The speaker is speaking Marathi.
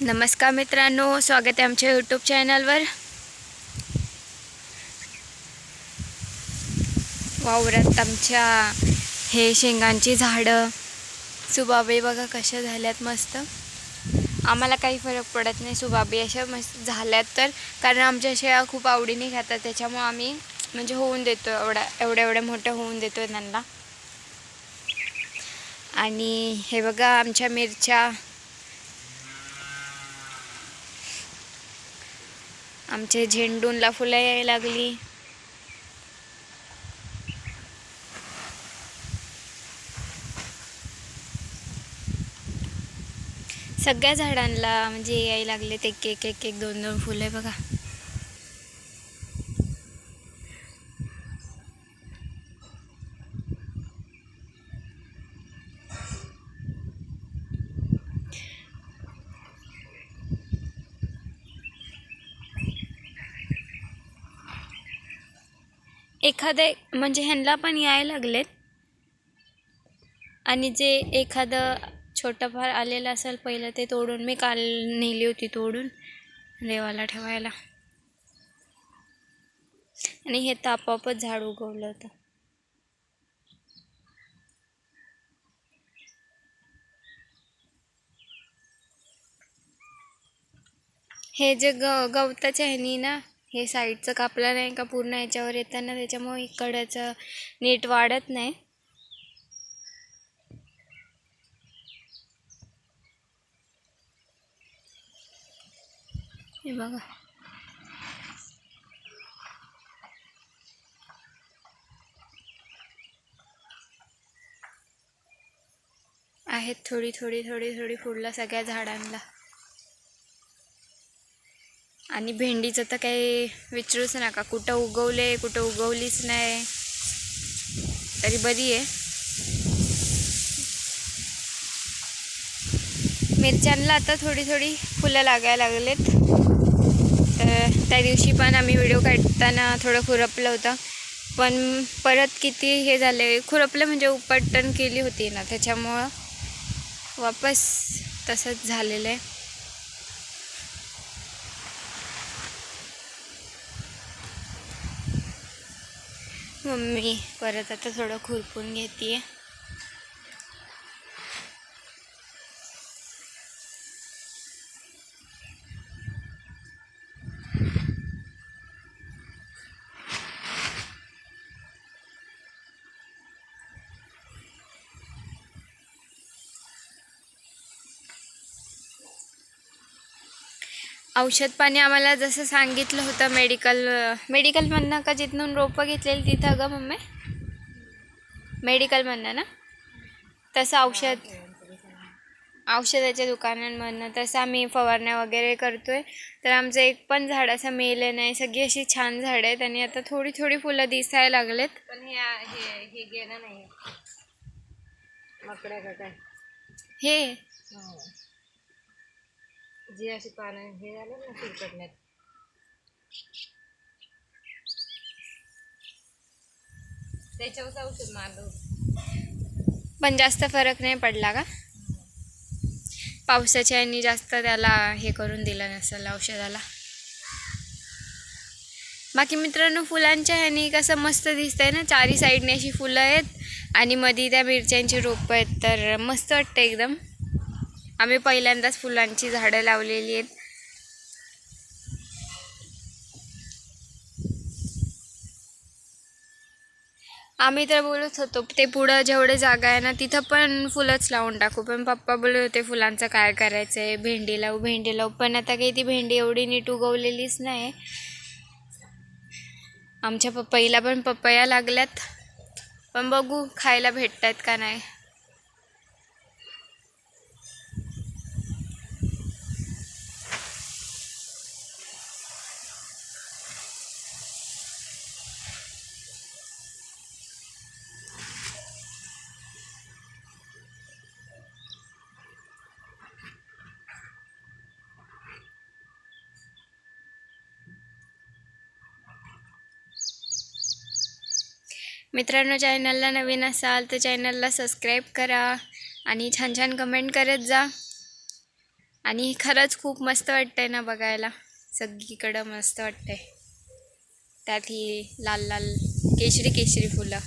नमस्कार मित्रांनो स्वागत आहे आमच्या यूट्यूब चॅनलवर वावरात आमच्या हे शेंगांची झाडं सुबाबी बघा कशा झाल्यात मस्त. आम्हाला काही फरक पडत नाही सुबाबी अशा मस्त झाल्यात तर कारण आमच्या शेळ्या खूप आवडीने खातात त्याच्यामुळं आम्ही म्हणजे होऊन देतो एवढ्या एवढ्या एवढ्या मोठं होऊन देतो त्यांना. आणि हे बघा आमच्या मिरच्या आमचे झेंडूनला फुलं यायला लागली. सगळ्या झाडांना म्हणजे यायला लागले ते एक एक एक दोन दोन फुलं बघा. एखादे म्हणजे ह्यांना पण यायला लागलेत. आणि जे एखादं छोटं फार आलेलं असेल पहिलं ते तोडून मी काल नेली होती तोडून देवाला ठेवायला. आणि हे तर आपोआपच झाड उगवलं होतं. हे जे ग गवताच्या ह्यानी ना हे साईडचं कापलं नाही का पूर्ण याच्यावर येताना त्याच्यामुळे इकडचं नीट वाढत नाही. हे बघा. आहेत थोडी थोडी थोडी थोडी फुडलं सगळ्या झाडांना. आणि भेंडीचं तर काही विचारूच नका. कुठं उगवले कुठं उगवलीच नाही. तरी बरी आहे. मिरच्यांना आता थोडी थोडी फुलं लागायला लागलेत. तर त्या दिवशी पण आम्ही व्हिडिओ काढताना थोडं खुरपलं होतं. पण परत किती हे झाले खुरपलं म्हणजे उपटण केली होती ना त्याच्यामुळं वापस तसंच झालेलं आहे. मम्मी परत आता थोडं खुरपून घेते औषध पाणी आम्हाला जसं सांगितलं होतं मेडिकल मेडिकलमधनं का जिथून रोपं घेतलेली तिथं ग मम्मी? मेडिकलमधनं ना? तसं औषध औषधाच्या दुकानांमधनं तसं आम्ही फवारण्या वगैरे करतोय. तर आमचं एक पण झाड असं मेलं नाही. सगळी अशी छान झाडं आहेत आणि आता थोडी थोडी फुलं दिसायला लागलेत. पण हे हे हे गेलं नाही. मकड्या काय? हे? हो. जे असे पानं हे झालं ना सुरकटण्यात त्याच्यावरच औषध मारलं पण जास्त फरक नाही पडला का? पावसाच्या यांनी जास्त त्याला हे करून दिलं नसेल औषधाला. बाकी मित्रांनो फुलांच्या ह्यानी कसं मस्त दिसतंय ना? चारी साईडने अशी फुलं आहेत आणि मध्ये त्या मिरच्यांची रोपं आहेत तर मस्त वाटतं एकदम. आम्ही पहिल्यांदाच फुलांची झाडं लावलेली आहेत. आम्ही तर बोलत होतो ते पुढं जेवढे जागा आहे ना तिथं पण फुलंच लावून टाकू. पण पप्पा बोलत होते फुलांचं काय करायचं आहे भेंडी लावू भेंडी लावू. पण आता काही ती भेंडी एवढी नीट उगवलेलीच नाही. आमच्या पपईला पण पपया लागल्यात. पण बघू खायला भेटतात का नाही. मित्रांनो चॅनलला नवीन असाल तर चॅनलला सबस्क्राईब करा आणि छान छान कमेंट करत जा. आणि खरंच खूप मस्त वाटतंय ना बघायला. सगळीकडं मस्त वाटतंय. त्यात ही लाल लाल केशरी केशरी फुलं.